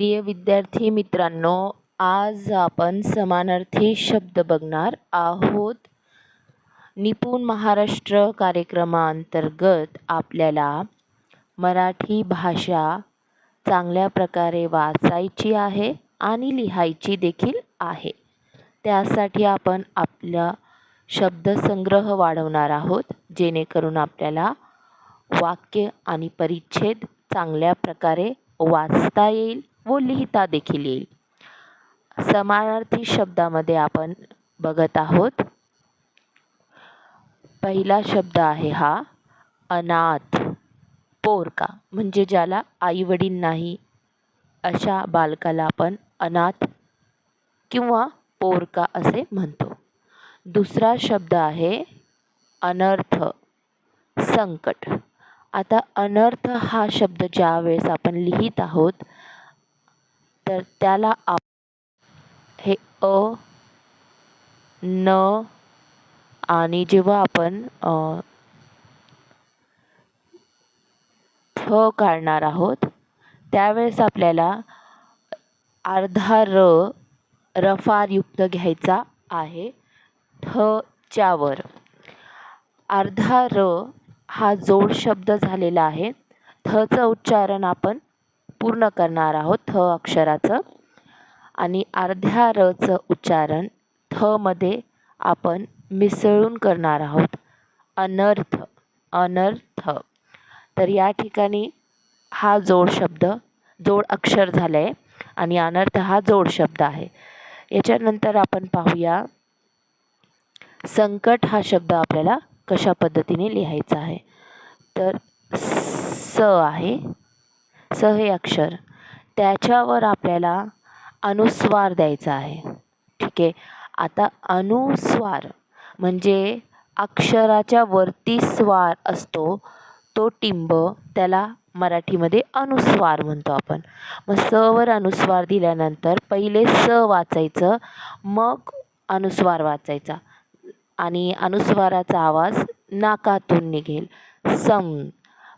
प्रिय विद्यार्थी मित्रांनो आज आपण समानार्थी शब्द बघणार आहोत. निपुण महाराष्ट्र कार्यक्रमांतर्गत आपल्याला मराठी भाषा चांगल्या प्रकारे वाचायची आहे आणि लिहायची देखील आहे. त्यासाठी आपण आपला शब्दसंग्रह वाढवणार आहोत जेणेकरून आपल्याला वाक्य आणि परिच्छेद चांगल्या प्रकारे वाचता येईल. व लिहिता देखील येईल. समानार्थी शब्दामध्ये आपण बघत आहोत. पहिला शब्द आहे हा अनाथ पोरका म्हणजे ज्याला आईवडील नाही अशा बालकाला आपण अनाथ किंवा पोरका असे म्हणतो. दुसरा शब्द आहे अनर्थ संकट. आता अनर्थ हा शब्द ज्या वेळेस आपण लिहित आहोत तर त्याला आप हे अ न आणि जेव्हा आपण थ काढणार आहोत त्यावेळेस आपल्याला अर्धा र रफारयुक्त घ्यायचा आहे. थच्यावर अर्धा र हा जोड शब्द झालेला आहे. थचं उच्चारण आपण पूर्ण करणार आहोत थ अक्षराचं. आणि अर्ध्या रचं उच्चारण थमध्ये आपण मिसळून करणार आहोत. अनर्थ अनर्थ. तर या ठिकाणी हा जोड शब्द जोड अक्षर झालं आहे आणि अनर्थ हा जोड शब्द आहे. याच्यानंतर आपण पाहूया संकट हा शब्द आपल्याला कशा पद्धतीने लिहायचा आहे? तर स आहे. स हे अक्षर. त्याच्यावर आपल्याला अनुस्वार द्यायचा आहे. ठीक? आहे आता अनुस्वार म्हणजे अक्षराच्या वरती स्वार असतो तो टिंब त्याला मराठीमध्ये अनुस्वार म्हणतो आपण. मग स वर अनुस्वार दिल्यानंतर पहिले स वाचायचं मग अनुस्वार वाचायचा. आणि अनुस्वाराचा आवाज नाकातून निघेल. सम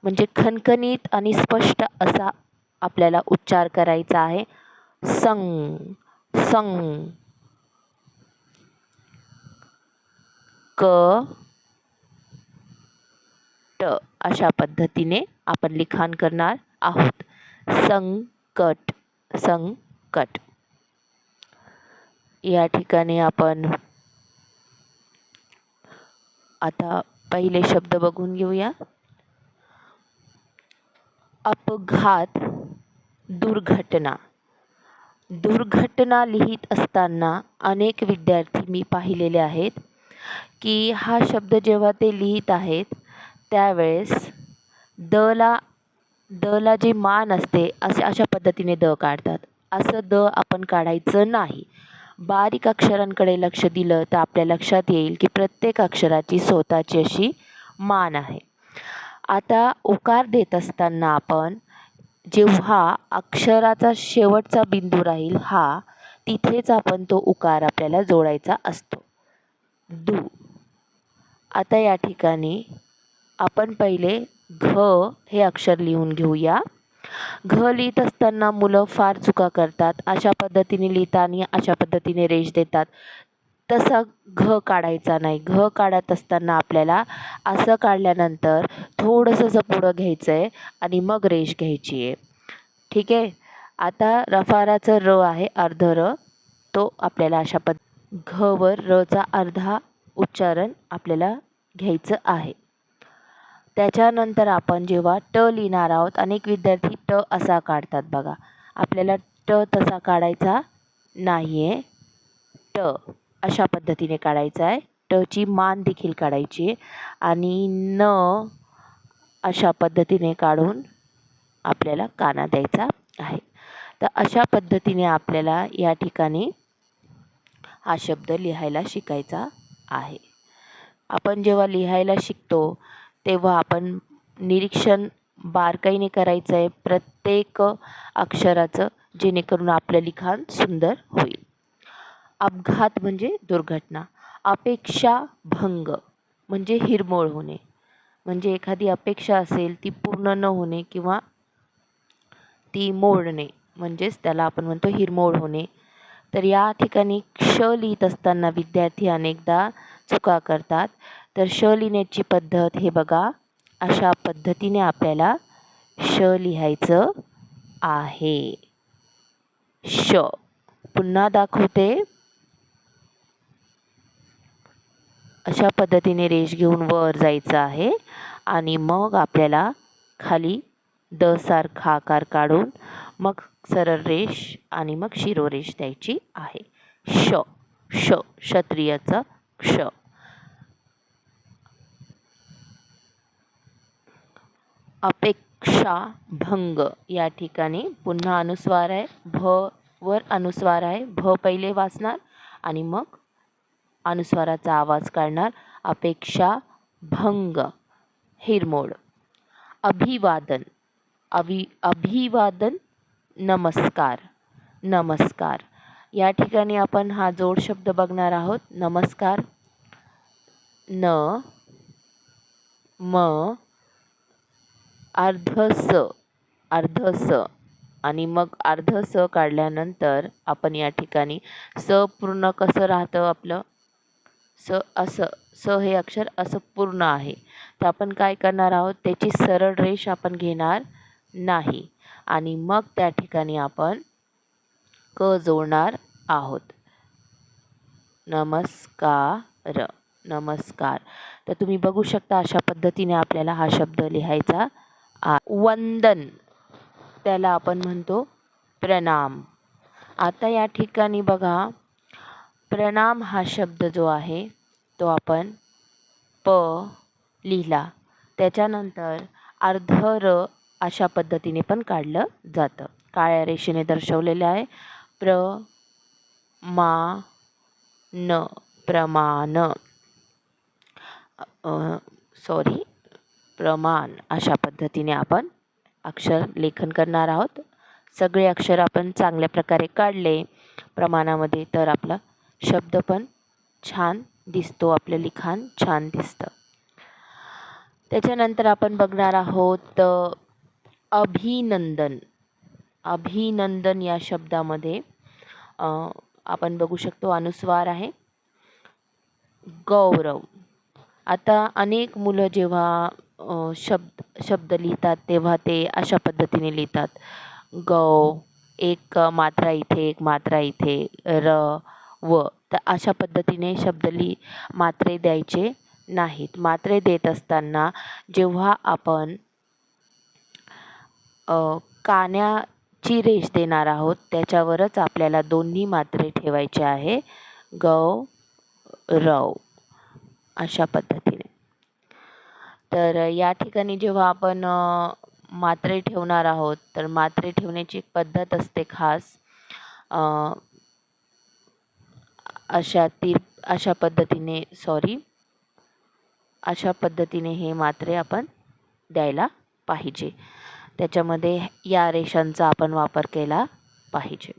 म्हणजे खणखणीत आणि स्पष्ट असा आपल्याला उच्चार करायचा आहे. संग संग क ट अशा पद्धतीने आपण लिखाण करणार आहोत. संकट संकट. या ठिकाणी आपण आता पहिले शब्द बघून घेऊया. अपघात दुर्घटना. दुर्घटना लिहित असताना अनेक विद्यार्थी मी पाहिलेले आहेत की हा शब्द जेव्हा ते लिहित आहेत त्यावेळेस दला दला जे मान असते असे अशा पद्धतीने द काढतात. असं द आपण काढायचं नाही. बारीक अक्षरांकडे लक्ष दिलं तर आपल्या लक्षात येईल की प्रत्येक अक्षराची स्वतःची अशी मान आहे. आता उकार देत असताना आपण जेव्हा अक्षराचा शेवटचा बिंदू राहील हा तिथेच आपण तो उकार आपल्याला जोडायचा असतो. दु. आता या ठिकाणी आपण पहिले घ हे अक्षर लिहून घेऊया. घ लिहित असताना मुलं फार चुका करतात. अशा पद्धतीने लिहिताना अशा पद्धतीने रेष देतात. तसा घ काढायचा नाही. घ काढत असताना आपल्याला असं काढल्यानंतर थोडंसं असं पुढं घ्यायचं आहे आणि मग रेष घ्यायची आहे. ठीक आहे? आता रफाराचं र आहे अर्ध र. तो आपल्याला अशा पद घवर रचा अर्धा उच्चारण आपल्याला घ्यायचं आहे. त्याच्यानंतर आपण जेव्हा ट लिहिणार आहोत अनेक विद्यार्थी ट असा काढतात बघा. आपल्याला ट तसा काढायचा नाही आहे ट. अशा पद्धतीने काढायचा आहे. टची मान देखील काढायची आहे. आणि न अशा पद्धतीने काढून आपल्याला काना द्यायचा आहे. तर अशा पद्धतीने आपल्याला या ठिकाणी हा शब्द लिहायला शिकायचा आहे. आपण जेव्हा लिहायला शिकतो तेव्हा आपण निरीक्षण बारकाईने करायचं आहे. प्रत्येक अक्षराचं जेणेकरून आपलं लिखाण सुंदर होईल. अपघात म्हणजे दुर्घटना. अपेक्षा भंग म्हणजे हिरमोळ होणे. म्हणजे एखादी अपेक्षा असेल ती पूर्ण न होणे किंवा ती मोडणे. म्हणजेच त्याला आपण म्हणतो हिरमोड होणे. तर या ठिकाणी क्ष लिहित असताना विद्यार्थी अनेकदा चुका करतात. तर श लिहिण्याची पद्धत हे बघा. अशा पद्धतीने आपल्याला श लिहायचं आहे. श पुन्हा दाखवते. अशा पद्धतीने रेष घेऊन वर जायचं आहे. आणि मग आपल्याला खाली द सारखा आकार काढून मग सरळ रेष आणि मग शिरोरेश द्यायची आहे. श श क्षत्रियाचा क्ष. अपेक्षा भंग. या ठिकाणी पुन्हा अनुस्वार आहे. भ वर अनुस्वार आहे. भ पहिले वाचणार आणि मग अनुस्वाराचा आवाज काढणार. अपेक्षा भंग हिरमोड. अभिवादन. अभि अभिवादन नमस्कार. नमस्कार. या ठिकाणी आपण हा जोड शब्द बघणार आहोत. नमस्कार. न म अर्ध स अर्ध स आणि मग अर्ध स काढल्यानंतर आपण या ठिकाणी स पूर्ण कसं राहतं आपलं? स असं स हे अक्षर असं पूर्ण आहे. तर आपण काय करणार आहोत? त्याची सरळ रेष आपण घेणार नाही. आणि मग त्या ठिकाणी आपण क जोडणार आहोत. नमस्कार नमस्कार. तर तुम्ही बघू शकता अशा पद्धतीने आपल्याला हा शब्द लिहायचा वंदन. त्याला आपण म्हणतो प्रणाम. आता या ठिकाणी बघा प्रणाम हा शब्द जो आहे तो आपण प लिहिला. त्याच्यानंतर अर्ध र अशा पद्धतीने पण काढलं जातं. काळ्या रेषेने दर्शवलेलं आहे. प्र मा न प्रमाण. सॉरी प्रमाण अशा पद्धतीने आपण अक्षर लेखन करणार आहोत. सगळे अक्षर आपण चांगल्या प्रकारे काढले. प्रमाणामध्ये तर आपलं शब्द पण छान दिसतो आपलं लिखाण छान दिसतं. त्याच्यानंतर आपण बघणार आहोत अभिनंदन. अभिनंदन या शब्दामध्ये आपण बघू शकतो अनुस्वार आहे. गौरव. आता अनेक मुलं जेव्हा शब्द शब्द लिहितात तेव्हा ते अशा पद्धतीने लिहितात. गौ एक मात्रा इथे एक मात्रा इथे. र व तर अशा पद्धतीने शब्द मात्रे द्यायचे नाहीत. मात्रे देत असताना जेव्हा आपण कान्याची रेष देणार आहोत त्याच्यावरच आपल्याला दोन्ही मात्रे ठेवायचे आहे. गौ रव अशा पद्धतीने. तर या ठिकाणी जेव्हा आपण मात्रे ठेवणार आहोत तर मात्रे ठेवण्याची एक पद्धत असते खास. अशा ती अशा पद्धतीने सॉरी अशा पद्धतीने हे मात्रे आपण द्यायला पाहिजे. त्याच्यामध्ये या रेषांचा आपण वापर केला पाहिजे.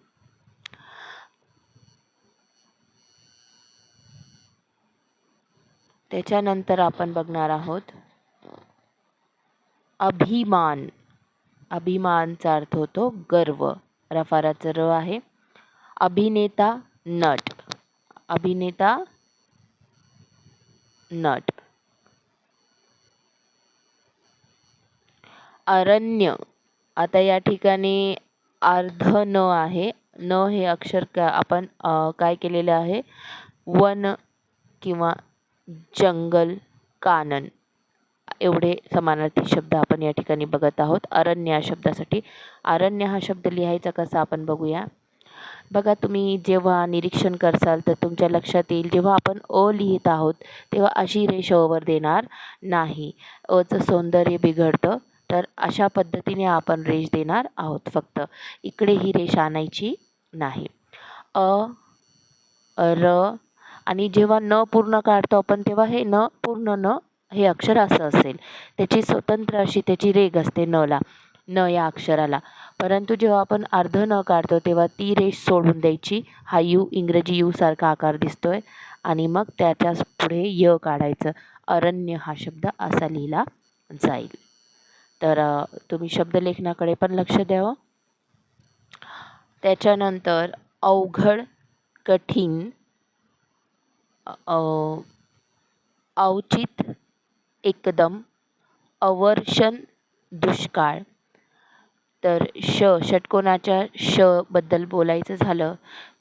त्याच्यानंतर आपण बघणार आहोत अभिमान. अभिमानचा अर्थ होतो गर्व. रफाराचं र आहे अभिनेता नट. अभिनेता नट. अरण्य. आता या ठिकाणी अर्ध न आहे. न हे अक्षर का आपण काय केलेलं आहे? वन किंवा जंगल कानन. एवढे समानार्थी शब्द आपण या ठिकाणी बघत आहोत. अरण्य या शब्दासाठी. अरण्य हा शब्द लिहायचा कसा आपण बघूया? बघा तुम्ही जेव्हा निरीक्षण करसाल तर तुमच्या लक्षात येईल जेव्हा आपण अ लिहित आहोत तेव्हा अशी रेष ओवर देणार नाही. अचं सौंदर्य बिघडतं तर अशा पद्धतीने आपण रेष देणार आहोत फक्त. इकडे ही रेष आणायची नाही. अ र आणि जेव्हा न पूर्ण काढतो आपण तेव्हा हे न पूर्ण न हे अक्षर असं असेल. त्याची स्वतंत्र अशी त्याची रेग असते नला. न या अक्षराला. परंतु जेव्हा आपण अर्ध न काढतो तेव्हा ती रेष सोडून द्यायची. हा यू इंग्रजी यू सारखा आकार दिसतोय. आणि मग त्याच्याच पुढे य काढायचं. अरण्य हा शब्द असा लिहिला जाईल. तर तुम्ही शब्दलेखनाकडे पण लक्ष द्यावं हो. त्याच्यानंतर अवघड कठीण औचित अवचित एकदम अवर्षण दुष्काळ. तर श षटकोनाच्या श बद्दल बोलायचं झालं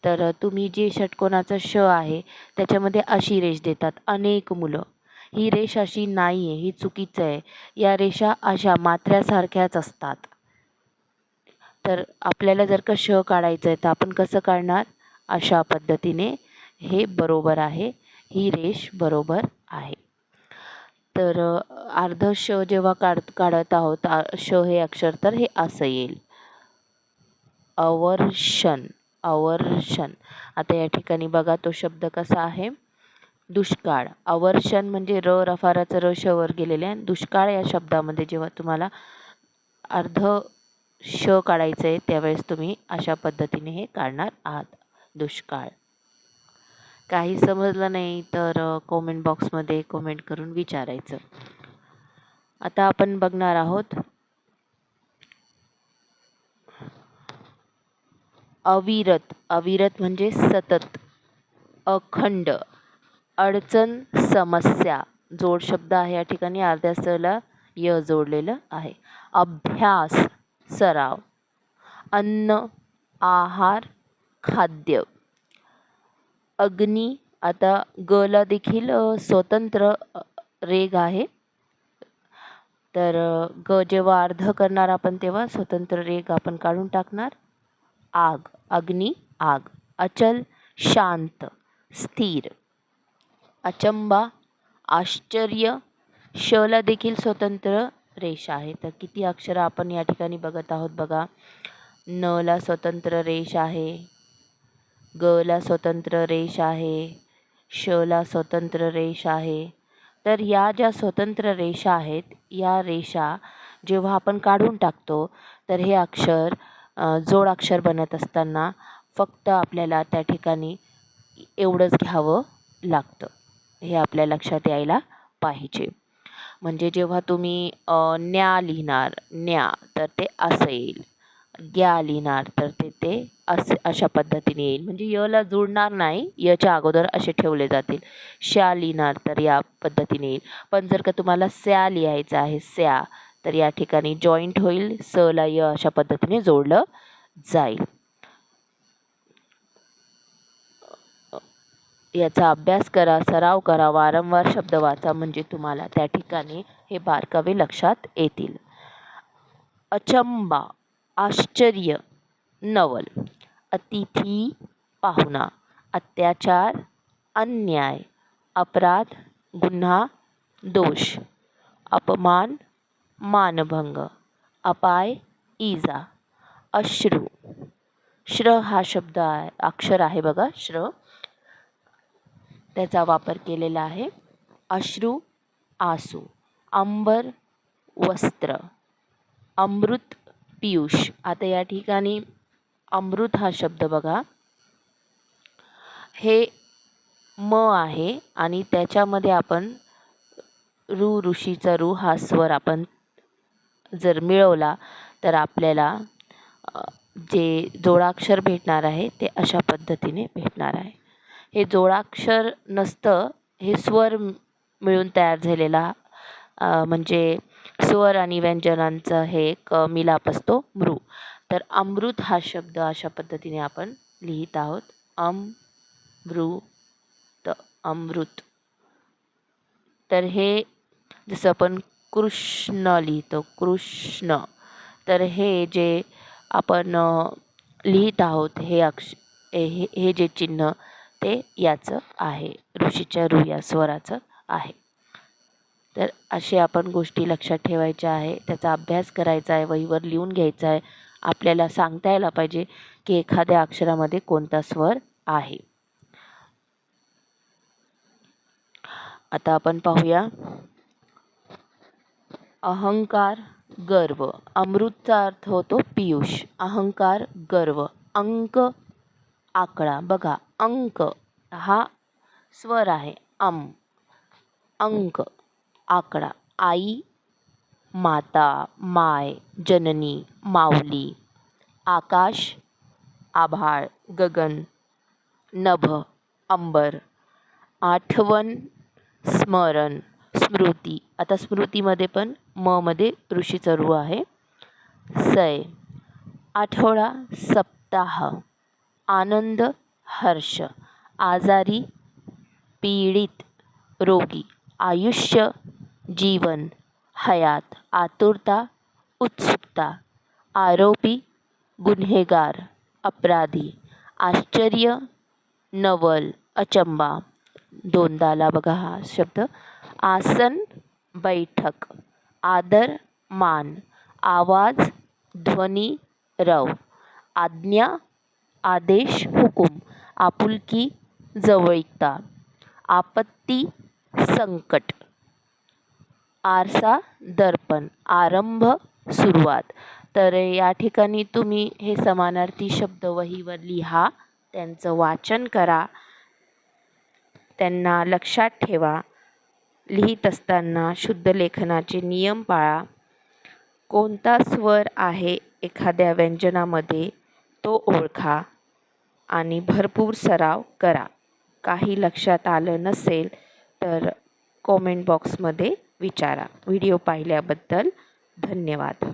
तर तुम्ही जे षटकोनाचं श आहे त्याच्यामध्ये अशी रेष देतात अनेक मुलं. ही रेष अशी नाही आहे ही चुकीचं आहे. या रेषा अशा मात्र्यासारख्याच असतात. तर आपल्याला जर का श काढायचं आहे तर आपण कसं काढणार? अशा पद्धतीने हे बरोबर आहे. ही रेष बरोबर आहे. तर अर्ध श जेव्हा काढ काढत आहोत श हे अक्षर तर हे असं येईल. अवर्षण अवर्षण. आता या ठिकाणी बघा तो शब्द कसा आहे. दुष्काळ. अवर्षण म्हणजे र रफाराचं र शवर गेलेले आहे दुष्काळ या शब्दामध्ये जेव्हा तुम्हाला अर्ध श काढायचं आहे त्यावेळेस तुम्ही अशा पद्धतीने हे काढणार आहात. दुष्काळ. काही समजलं नाही तर कॉमेंट बॉक्समध्ये कॉमेंट करून विचारायचं. आता आपण बघणार आहोत. अविरत. अविरत म्हणजे सतत. अखंड. अडचण समस्या. जोड शब्द आहे या ठिकाणी. अर्ध्या सला य जोडलेलं आहे. अभ्यास सराव. अन्न आहार खाद्य. अग्नी आता गला देखील स्वतंत्र अ, रेग आहे. तर ग जेव्हा अर्ध करणार आपण तेव्हा स्वतंत्र रेग आपण काढून टाकणार. आग अग्नी आग. अचल शांत स्थिर. अचंबा आश्चर्य शला देखील स्वतंत्र रेष आहे. तर किती अक्षरं आपण या ठिकाणी बघत आहोत बघा. नला स्वतंत्र रेष आहे. ग ला स्वतंत्र रेष आहे श ला स्वतंत्र रेष आहे. तर या ज्या स्वतंत्र रेषा आहेत या रेषा जेव्हा आपण काढून टाकतो तर हे अक्षर जोड जोडाक्षर बनत असताना फक्त आपल्याला त्या ठिकाणी एवढंच घ्यावं लागतं. हे आपल्या लक्षात यायला पाहिजे. म्हणजे जेव्हा तुम्ही न्या लिहिणार न्या तर ते असं येईल ग्या लिहिणार तर ते ते असे अशा पद्धतीने येईल. म्हणजे यला जुळणार नाही यच्या अगोदर असे ठेवले जातील. श्या लिहिणार तर या पद्धतीने येईल. पण जर का तुम्हाला स्या लिहायचं आहे स्या तर या ठिकाणी जॉईंट होईल स ला य अशा पद्धतीने जोडलं जाईल. याचा अभ्यास करा सराव करा वारंवार शब्द वाचा म्हणजे तुम्हाला त्या ठिकाणी हे बारकावे लक्षात येतील. अचंबा आश्चर्य नवल अतिथी पाहुणा अत्याचार अन्याय अपराध गुन्हा दोष अपमान मानभंग अपाय इजा अश्रू. श्र हा शब्द आहे अक्षर आहे बघा श्र. त्याचा वापर केलेला आहे. अश्रू आसू अंबर वस्त्र अमृत पियुष. आता या ठिकाणी अमृत हा शब्द बघा. हे म आहे आणि त्याच्यामध्ये आपण ऋ ऋषीचा ऋ हा स्वर आपण जर मिळवला तर आपल्याला जे जोडाक्षर भेटणार आहे ते अशा पद्धतीने भेटणार आहे. हे जोडाक्षर नसतं हे स्वर मिळून तयार झालेला म्हणजे स्वर आणि व्यंजनांचा हे एक मिलाप असतो मृ. तर अमृत हा शब्द अशा पद्धतीने आपण लिहित आहोत. अम मृ त अमृत. तर हे जसं आपण कृष्ण लिहितो कृष्ण. तर हे जे आपण लिहित आहोत हे अक्ष हे हे- हे जे चिन्ह ते याचं आहे. ऋषीच्या रु या स्वराचं आहे. तर असे आपण गोष्टी लक्षात ठेवायच्या आहे. त्याचा अभ्यास करायचा आहे वहीवर लिहून घ्यायचा आहे. आपल्याला सांगता यायला पाहिजे की एखाद्या अक्षरामध्ये कोणता स्वर आहे. आता आपण पाहूया. अहंकार गर्व. अमृतचा अर्थ होतो पियुष. अहंकार गर्व. अंक आकडा. बघा अंक हा स्वर आहे. अम. अंक. आकडा. आई माता माय जननी माऊली. आकाश आभाळ गगन. नभ अंबर. आठवण स्मरण स्मृती. आता स्मृतीमध्ये पण ममध्ये मध्ये ऋषीचा आहे. सय. आठवडा सप्ताह. आनंद हर्ष. आजारी पीडित रोगी. आयुष्य जीवन हयात आतुरता उत्सुकता आरोपी गुन्हेगार अपराधी आश्चर्य नवल अचंबा. दोनदाला बघा हा शब्द. आसन बैठक आदर मान आवाज ध्वनी रव आज्ञा आदेश हुकूम आपुलकी जवळीकता आपत्ती संकट. आरसा दर्पण आरंभ सुरुवात. तर या ठिकाणी तुम्ही हे समानार्थी शब्द वहीवर लिहा त्यांचं वाचन करा त्यांना लक्षात ठेवा लिहित असताना शुद्ध लेखनाचे नियम पाळा. कोणता स्वर आहे एखाद्या व्यंजनामध्ये तो ओळखा आणि भरपूर सराव करा. काही लक्षात आलं नसेल तर कॉमेंट बॉक्समध्ये विचारा. व्हिडिओ पाहिल्याबद्दल धन्यवाद.